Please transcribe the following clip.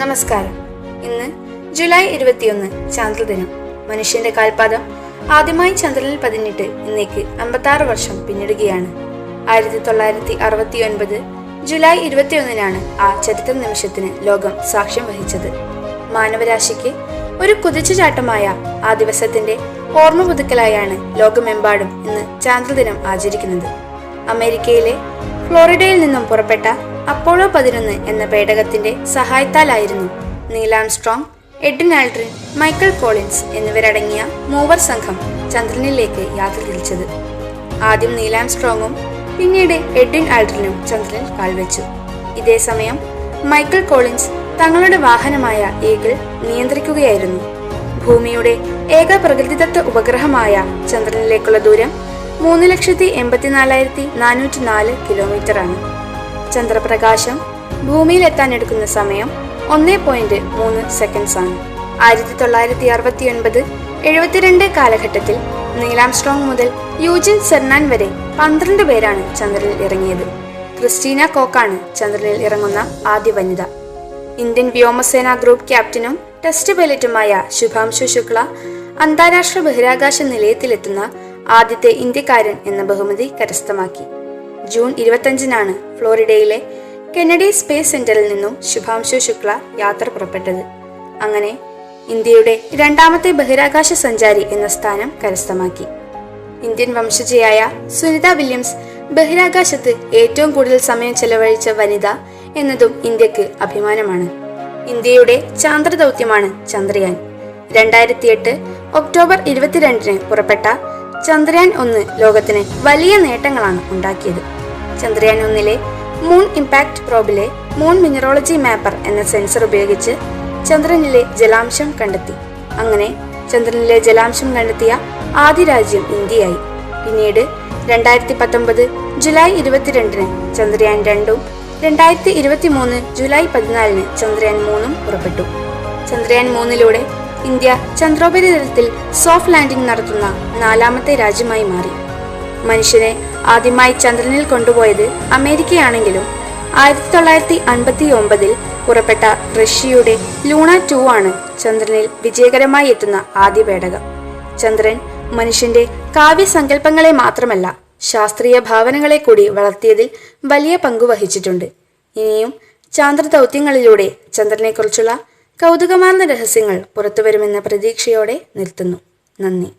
നമസ്കാരം. ഇന്ന് ജൂലൈ ഇരുപത്തിയൊന്ന് ചാന്ദ്രദിനം മനുഷ്യന്റെ കാൽപാദം ആദ്യമായി ചന്ദ്രനിൽ പതിഞ്ഞിട്ട് ഇന്നേക്ക് അമ്പത്താറ് വർഷം പിന്നിടുകയാണ്. ആയിരത്തി തൊള്ളായിരത്തി അറുപത്തി ഒൻപത് ജൂലൈ ഇരുപത്തിയൊന്നിനാണ് ആ ചരിത്ര നിമിഷത്തിന് ലോകം സാക്ഷ്യം വഹിച്ചത്. മാനവരാശിക്ക് ഒരു കുതിച്ചുചാട്ടമായ ആ ദിവസത്തിന്റെ ഓർമ്മ പുതുക്കലായാണ് ലോകമെമ്പാടും ഇന്ന് ചാന്ദ്രദിനം ആചരിക്കുന്നത്. അമേരിക്കയിലെ ഫ്ലോറിഡയിൽ നിന്നും പുറപ്പെട്ട അപ്പോളോ പതിനൊന്ന് എന്ന പേടകത്തിന്റെ സഹായത്താലായിരുന്നു Neil Armstrong Edwin Aldrin Michael Collins എന്നിവരടങ്ങിയ മൂവർ സംഘം ചന്ദ്രനിലേക്ക് യാത്ര തിരിച്ചത്. ആദ്യം നീലാം നീലാംസ്ട്രോങ്ങും പിന്നീട് എഡ്വിൻ ആൾട്രിനും ചന്ദ്രനിൽ കാൽവെച്ചു. ഇതേ സമയം മൈക്കൽ കോളിൻസ് തങ്ങളുടെ വാഹനമായ ഈഗിൾ നിയന്ത്രിക്കുകയായിരുന്നു. ഭൂമിയുടെ ഏക പ്രകൃതിദത്ത ഉപഗ്രഹമായ ചന്ദ്രനിലേക്കുള്ള ദൂരം മൂന്ന് ലക്ഷത്തി എൺപത്തിനാലായിരത്തി നാനൂറ്റി നാല് കിലോമീറ്റർ ആണ് ചന്ദ്രപ്രകാശം ഭൂമിയിൽ എത്താൻ എടുക്കുന്ന സമയം ഒന്ന് പോയിന്റ് മൂന്ന് സെക്കൻഡ്സ് ആണ് ആയിരത്തി തൊള്ളായിരത്തി അറുപത്തി ഒൻപത് എഴുപത്തിരണ്ട് കാലഘട്ടത്തിൽ നീലാംസ്ട്രോങ് മുതൽ യൂജിൻ സെർനാൻ വരെ പന്ത്രണ്ട് പേരാണ് ചന്ദ്രനിൽ ഇറങ്ങിയത്. ക്രിസ്റ്റീന കോക്കാണ് ചന്ദ്രനിൽ ഇറങ്ങുന്ന ആദ്യ വനിത. ഇന്ത്യൻ വ്യോമസേന ഗ്രൂപ്പ് ക്യാപ്റ്റനും ടെസ്റ്റ് പൈലറ്റുമായ ശുഭാംശു ശുക്ല അന്താരാഷ്ട്ര ബഹിരാകാശ നിലയത്തിലെത്തുന്ന ആദ്യത്തെ ഇന്ത്യക്കാരൻ എന്ന ബഹുമതി കരസ്ഥമാക്കി. ജൂൺ ഇരുപത്തഞ്ചിനാണ് ഫ്ലോറിഡയിലെ കെനഡി സ്പേസ് സെന്ററിൽ നിന്നും ശുഭാംശു ശുക്ല യാത്ര പുറപ്പെട്ടത്. അങ്ങനെ ഇന്ത്യയുടെ രണ്ടാമത്തെ ബഹിരാകാശ സഞ്ചാരി എന്ന സ്ഥാനം കരസ്ഥമാക്കി. ഇന്ത്യൻ വംശജയായ സുനിത വില്യംസ് ബഹിരാകാശത്ത് ഏറ്റവും കൂടുതൽ സമയം ചെലവഴിച്ച വനിത എന്നതും ഇന്ത്യയ്ക്ക് അഭിമാനമാണ്. ഇന്ത്യയുടെ ചാന്ദ്ര ദൗത്യമാണ് ചന്ദ്രയാൻ. രണ്ടായിരത്തി എട്ട് ഒക്ടോബർ ഇരുപത്തിരണ്ടിന് പുറപ്പെട്ട ചന്ദ്രയാൻ ഒന്ന് ലോകത്തിന് വലിയ നേട്ടങ്ങളാണ് ഉണ്ടാക്കിയത്. ചന്ദ്രയാൻ ഒന്നിലെ മൂൺ ഇമ്പാക്ട് പ്രോബിലെ മൂൺ മിനറോളജി മാപ്പർ എന്ന സെൻസർ ഉപയോഗിച്ച് ചന്ദ്രനിലെ ജലാംശം കണ്ടെത്തി. അങ്ങനെ ചന്ദ്രനിലെ ജലാംശം കണ്ടെത്തിയ ആദ്യ രാജ്യം ഇന്ത്യയായി. പിന്നീട് രണ്ടായിരത്തി പത്തൊമ്പത് ജൂലൈ ഇരുപത്തിരണ്ടിന് ചന്ദ്രയാൻ രണ്ടും രണ്ടായിരത്തി ഇരുപത്തി മൂന്ന് ജൂലൈ പതിനാലിന് ചന്ദ്രയാൻ മൂന്നും പുറപ്പെട്ടു. ചന്ദ്രയാൻ മൂന്നിലൂടെ ഇന്ത്യ ചന്ദ്രോപരിതലത്തിൽ സോഫ്റ്റ് ലാൻഡിംഗ് നടത്തുന്ന നാലാമത്തെ രാജ്യമായി മാറി. മനുഷ്യനെ ആദ്യമായി ചന്ദ്രനിൽ കൊണ്ടുപോയത് അമേരിക്കയാണെങ്കിലും ആയിരത്തി തൊള്ളായിരത്തി അൻപത്തി ഒമ്പതിൽ പുറപ്പെട്ട റഷ്യയുടെ ലൂണ ടു ആണ് ചന്ദ്രനിൽ വിജയകരമായി എത്തുന്ന ആദ്യ പേടകം. ചന്ദ്രൻ മനുഷ്യന്റെ കാവ്യസങ്കല്പങ്ങളെ മാത്രമല്ല ശാസ്ത്രീയ ഭാവനകളെ കൂടി വളർത്തിയതിൽ വലിയ പങ്കു വഹിച്ചിട്ടുണ്ട്. ഇനിയും ചാന്ദ്ര ദൗത്യങ്ങളിലൂടെ ചന്ദ്രനെക്കുറിച്ചുള്ള കൗതുകമാർന്ന രഹസ്യങ്ങൾ പുറത്തുവരുമെന്ന പ്രതീക്ഷയോടെ നിർത്തുന്നു. നന്ദി.